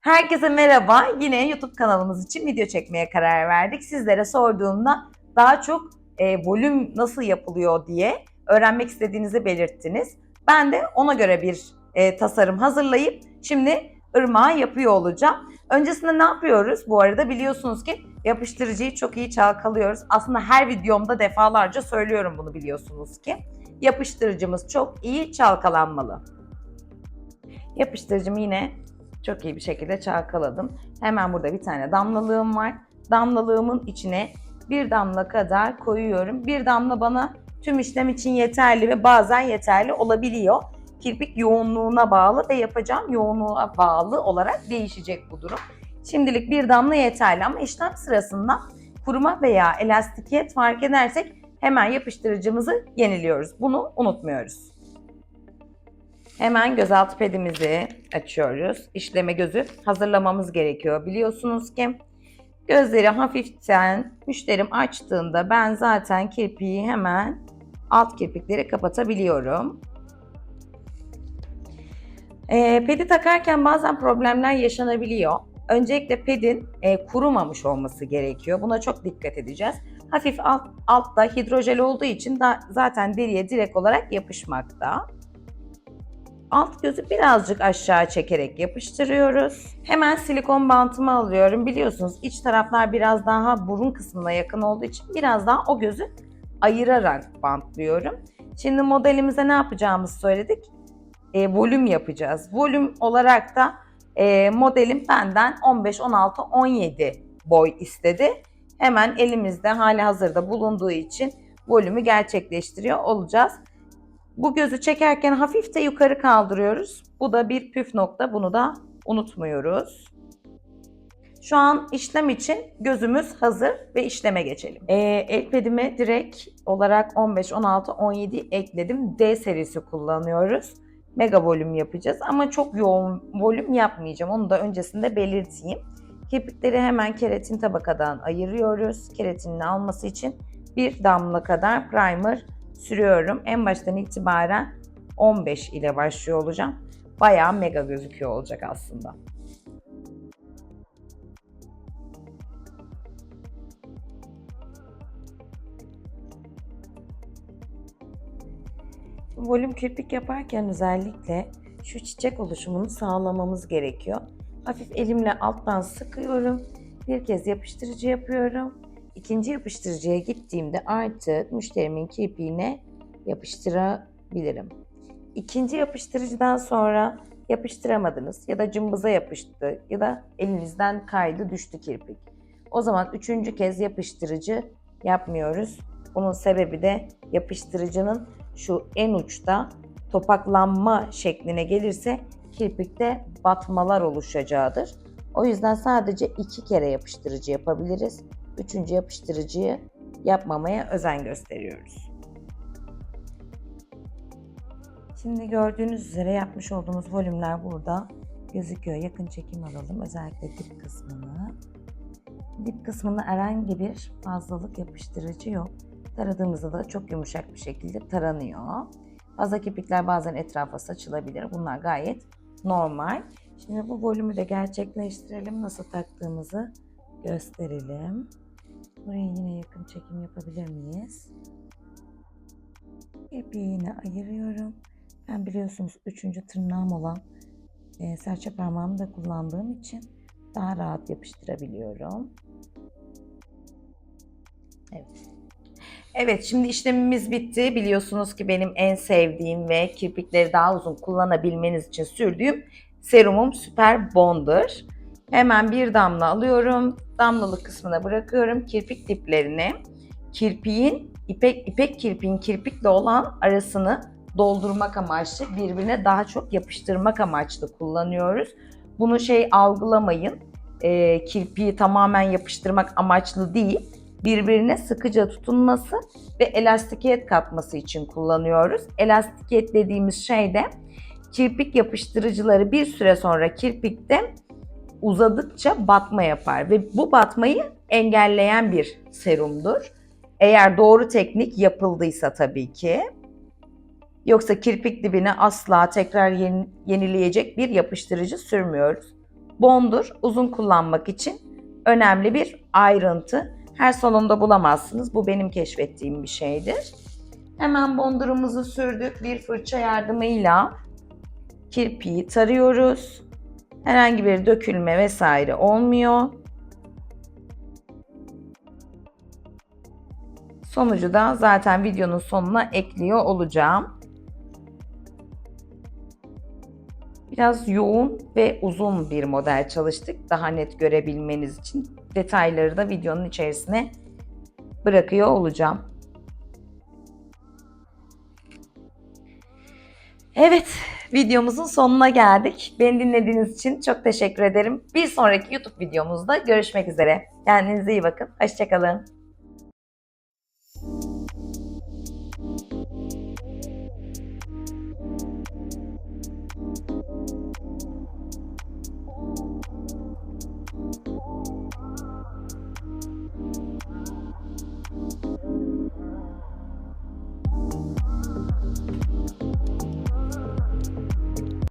Herkese merhaba. Yine YouTube kanalımız için video çekmeye karar verdik. Sizlere sorduğumda daha çok e, volüm nasıl yapılıyor diye öğrenmek istediğinizi belirttiniz. Ben de ona göre bir e, tasarım hazırlayıp şimdi ırmağa yapıyor olacağım. Öncesinde ne yapıyoruz? Bu arada biliyorsunuz ki yapıştırıcıyı çok iyi çalkalıyoruz. Aslında her videomda defalarca söylüyorum bunu biliyorsunuz ki. Yapıştırıcımız çok iyi çalkalanmalı. Yapıştırıcımı yine çok iyi bir şekilde çalkaladım. Hemen burada bir tane damlalığım var. Damlalığımın içine bir damla kadar koyuyorum. Bir damla bana tüm işlem için yeterli ve bazen yeterli olabiliyor. Kirpik yoğunluğuna bağlı ve yapacağım yoğunluğa bağlı olarak değişecek bu durum. Şimdilik bir damla yeterli ama işlem sırasında kuruma veya elastikiyet fark edersek hemen yapıştırıcımızı yeniliyoruz. Bunu unutmuyoruz. Hemen gözaltı pedimizi açıyoruz. İşleme gözü hazırlamamız gerekiyor. Biliyorsunuz ki gözleri hafiften müşterim açtığında ben zaten kirpiği hemen alt kirpikleri kapatabiliyorum. Ee, pedi takarken bazen problemler yaşanabiliyor. Öncelikle pedin e, kurumamış olması gerekiyor. Buna çok dikkat edeceğiz. Hafif alt, altta hidrojel olduğu için da zaten deriye direkt olarak yapışmakta. Alt gözü birazcık aşağı çekerek yapıştırıyoruz. Hemen silikon bantımı alıyorum. Biliyorsunuz iç taraflar biraz daha burun kısmına yakın olduğu için biraz daha o gözü ayırarak bantlıyorum. Şimdi modelimize ne yapacağımızı söyledik. E, volüm yapacağız. Volüm olarak da e, modelim benden 15, 16, 17 boy istedi. Hemen elimizde hali hazırda bulunduğu için volümü gerçekleştiriyor olacağız. Bu gözü çekerken hafif de yukarı kaldırıyoruz. Bu da bir püf nokta. Bunu da unutmuyoruz. Şu an işlem için gözümüz hazır ve işleme geçelim. Ee, el pedime direkt olarak 15, 16, 17 ekledim. D serisi kullanıyoruz. Mega volüm yapacağız ama çok yoğun volüm yapmayacağım. Onu da öncesinde belirteyim. Kirpikleri hemen keratin tabakadan ayırıyoruz. Keratinin alması için bir damla kadar primer sürüyorum. En baştan itibaren 15 ile başlıyor olacağım. Bayağı mega gözüküyor olacak aslında. Volüm kirpik yaparken özellikle şu çiçek oluşumunu sağlamamız gerekiyor. Hafif elimle alttan sıkıyorum. Bir kez yapıştırıcı yapıyorum. İkinci yapıştırıcıya gittiğimde artık müşterimin kirpiğine yapıştırabilirim. İkinci yapıştırıcıdan sonra yapıştıramadınız ya da cımbıza yapıştı ya da elinizden kaydı düştü kirpik. O zaman üçüncü kez yapıştırıcı yapmıyoruz. Bunun sebebi de yapıştırıcının şu en uçta topaklanma şekline gelirse kirpikte batmalar oluşacağıdır. O yüzden sadece iki kere yapıştırıcı yapabiliriz. Üçüncü yapıştırıcıyı yapmamaya özen gösteriyoruz. Şimdi gördüğünüz üzere yapmış olduğumuz volümler burada gözüküyor. Yakın çekim alalım. Özellikle dip kısmını. Dip kısmında herhangi bir fazlalık yapıştırıcı yok. Taradığımızda da çok yumuşak bir şekilde taranıyor. Fazla kirpikler bazen etrafa saçılabilir. Bunlar gayet normal. Şimdi bu volümü de gerçekleştirelim. Nasıl taktığımızı gösterelim. Buraya yine yakın çekim yapabilir miyiz? İpi yine ayırıyorum. Ben biliyorsunuz üçüncü tırnağım olan e, serçe parmağımı da kullandığım için daha rahat yapıştırabiliyorum. Evet. Evet şimdi işlemimiz bitti. Biliyorsunuz ki benim en sevdiğim ve kirpikleri daha uzun kullanabilmeniz için sürdüğüm serumum Super Bond'ır. Hemen bir damla alıyorum. Damlalık kısmına bırakıyorum kirpik diplerini. Kirpiğin ipek ipek kirpiğin kirpikle olan arasını doldurmak amaçlı birbirine daha çok yapıştırmak amaçlı kullanıyoruz. Bunu şey algılamayın. E, kirpiği tamamen yapıştırmak amaçlı değil. Birbirine sıkıca tutunması ve elastikiyet katması için kullanıyoruz. Elastikiyet dediğimiz şey de kirpik yapıştırıcıları bir süre sonra kirpikte uzadıkça batma yapar ve bu batmayı engelleyen bir serumdur. Eğer doğru teknik yapıldıysa tabii ki. Yoksa kirpik dibine asla tekrar yenileyecek bir yapıştırıcı sürmüyoruz. bondur uzun kullanmak için önemli bir ayrıntı. Her salonda bulamazsınız. Bu benim keşfettiğim bir şeydir. Hemen bondurumuzu sürdük. Bir fırça yardımıyla kirpiği tarıyoruz. Herhangi bir dökülme vesaire olmuyor. Sonucu da zaten videonun sonuna ekliyor olacağım. Biraz yoğun ve uzun bir model çalıştık. Daha net görebilmeniz için detayları da videonun içerisine bırakıyor olacağım. Evet, videomuzun sonuna geldik. Beni dinlediğiniz için çok teşekkür ederim. Bir sonraki YouTube videomuzda görüşmek üzere. Kendinize iyi bakın. Hoşçakalın.